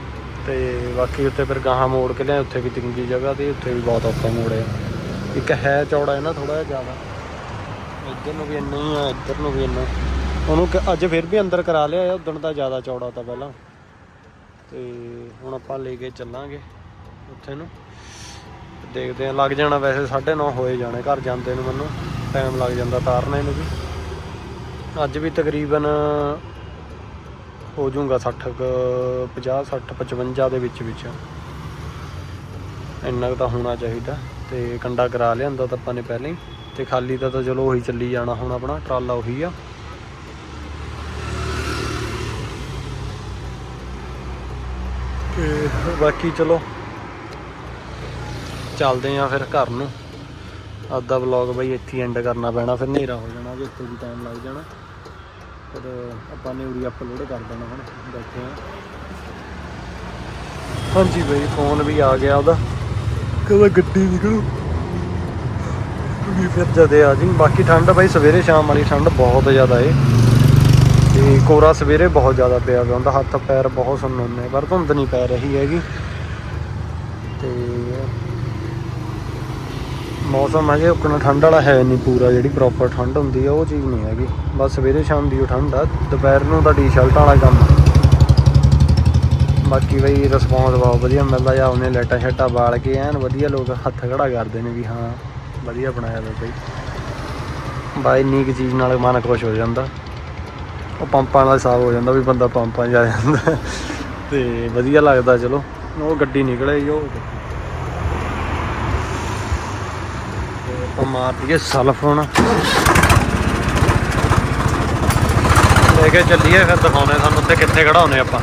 ਤੇ ਬਾਕੀ ਉੱਥੇ ਫਿਰ ਗਾਹਾਂ ਮੋੜ ਕੇ ਲਿਆ ਉੱਥੇ ਵੀ ਤਿੰਗੀ ਜਗ੍ਹਾ ਤੇ, ਉੱਥੇ ਵੀ ਬਹੁਤ ਔਖਾ ਮੋੜਿਆ ਇੱਕ ਹੈ ਚੌੜਾ ਹੈ ਨਾ ਥੋੜਾ ਜਿਹਾ ਜ਼ਿਆਦਾ। ਇੱਧਰ ਨੂੰ ਵੀ ਇੰਨਾ ਹੀ ਆ, ਇੱਧਰ ਨੂੰ ਵੀ ਇੰਨਾ। ਉਹਨੂੰ ਅੱਜ ਫਿਰ ਵੀ ਅੰਦਰ ਕਰਾ ਲਿਆ ਆ, ਉਦਣ ਤਾਂ ਜ਼ਿਆਦਾ ਚੌੜਾ ਤਾਂ ਪਹਿਲਾਂ। ਤੇ ਹੁਣ ਆਪਾਂ ਲੈ ਕੇ ਚੱਲਾਂਗੇ ਉੱਥੇ ਨੂੰ। ਦੇਖਦੇ ਆ, ਲੱਗ ਜਾਣਾ ਵੈਸੇ 9:30 ਹੋਏ ਜਾਣੇ ਘਰ ਜਾਂਦੇ ਨੂੰ ਮੈਨੂੰ। ਟਾਈਮ ਲੱਗ ਜਾਂਦਾ ਤਾਰਨੇ ਨੂੰ ਵੀ। ਅੱਜ ਵੀ ਤਕਰੀਬਨ ਹੋ ਜਾਊਗਾ 60 ਕੁ 50 60 55 ਦੇ ਵਿੱਚ ਵਿੱਚ। ਇੰਨਾ ਤਾਂ ਹੋਣਾ ਚਾਹੀਦਾ ਤੇ ਕੰਡਾ ਕਰਾ ਲਿਆਂਦਾ ਤਾਂ ਆਪਾਂ ਨੇ ਪਹਿਲਾਂ ਹੀ। ਤੇ ਖਾਲੀ ਦਾ ਤਾਂ ਚਲੋ ਉਹੀ ਚੱਲੀ ਜਾਣਾ ਹੁਣ ਆਪਣਾ, ਟਰਾਲਾ ਉਹੀ ਆ। ਤੇ ਬਾਕੀ ਚਲੋ, ਚੱਲਦੇ ਆ ਫਿਰ ਘਰ ਨੂੰ। ਆਪਦਾ ਵਲੌਗ ਬਈ ਇੱਥੇ ਐਂਡ ਕਰਨਾ ਪੈਣਾ, ਫਿਰ ਹਨੇਰਾ ਹੋ ਜਾਣਾ, ਜੇ ਉੱਤੇ ਵੀ ਟਾਈਮ ਲੱਗ ਜਾਣਾ। ਫਿਰ ਆਪਾਂ ਨੇ ਉਰੀ ਅਪਲੋਡ ਕਰ ਦੇਣਾ ਹੁਣ, ਬੈਠੇ ਆ। ਹਾਂਜੀ ਬਈ ਫੋਨ ਵੀ ਆ ਗਿਆ ਉਹਦਾ। ਕਹਿੰਦਾ ਗੱਡੀ ਨਿਕਲੂ। ਵੀ ਫਿਰ ਜਦੇ ਆ ਜੀ। ਬਾਕੀ ਠੰਡ ਬਈ, ਸਵੇਰੇ ਸ਼ਾਮ ਵਾਲੀ ਠੰਡ ਬਹੁਤ ਜ਼ਿਆਦਾ ਏ। ਤੇ ਕੋਰਾ ਸਵੇਰੇ ਬਹੁਤ ਜ਼ਿਆਦਾ ਪਿਆ ਪਿਆ ਹੁੰਦਾ। ਹੱਥ ਪੈਰ ਬਹੁਤ ਸੁੰਨ ਹੁੰਦੇ ਪਰ ਧੁੰਦ ਨਹੀਂ ਪੈ ਰਹੀ ਹੈਗੀ। ਤੇ ਮੌਸਮ ਹੈ ਜੇ ਉਕਣਾ ਠੰਡ ਵਾਲਾ ਹੈ ਨਹੀਂ ਪੂਰਾ, ਜਿਹੜੀ ਪ੍ਰੋਪਰ ਠੰਡ ਹੁੰਦੀ ਆ, ਉਹ ਚੀਜ਼ ਨਹੀਂ ਹੈਗੀ। ਬਸ ਸਵੇਰੇ ਸ਼ਾਮ ਦੀ ਉਹ ਠੰਡ ਆ, ਦੁਪਹਿਰ ਨੂੰ ਤਾਂ ਟੀ-ਸ਼ਰਟਾਂ ਵਾਲਾ ਕੰਮ ਆ। ਬਾਕੀ ਬਈ ਰਿਸਪੌਂਸ ਬਹੁਤ ਵਧੀਆ ਮਿਲਦਾ ਜਾਂ ਉਹਨੇ ਲੈਟਾ ਛੱਟਾ ਬਾਲ ਕੇ, ਐਨ ਵਧੀਆ ਲੋਕ ਹੱਥ ਖੜਾ ਕਰਦੇ ਨੇ ਵੀ ਹਾਂ, ਵਧੀਆ ਬਣਾਇਆ ਵਾ ਬਈ। ਬਾਈ ਇੰਨੀ ਕੁ ਚੀਜ਼ ਨਾਲ ਮਨ ਖੁਸ਼ ਹੋ ਜਾਂਦਾ। ਉਹ ਪੰਪਾਂ ਦਾ ਹਿਸਾਬ ਹੋ ਜਾਂਦਾ ਵੀ ਬੰਦਾ ਪੰਪਾਂ 'ਚ ਜਾ ਜਾਂਦਾ। ਤੇ ਵਧੀਆ ਲੱਗਦਾ, ਚਲੋ। ਉਹ ਗੱਡੀ ਨਿਕਲੇ ਜੀ ਉਹ ਗੱਡੀ। ਤੇ ਆਪਾਂ ਮਾਰ ਦਈਏ ਸਲਫ ਹੁਣ। ਲੈ ਕੇ ਚੱਲੀਏ ਫਿਰ ਦਿਖਾਉਣੇ ਤੁਹਾਨੂੰ ਉੱਥੇ ਕਿੱਥੇ ਖੜਾਉਨੇ ਆਪਾਂ।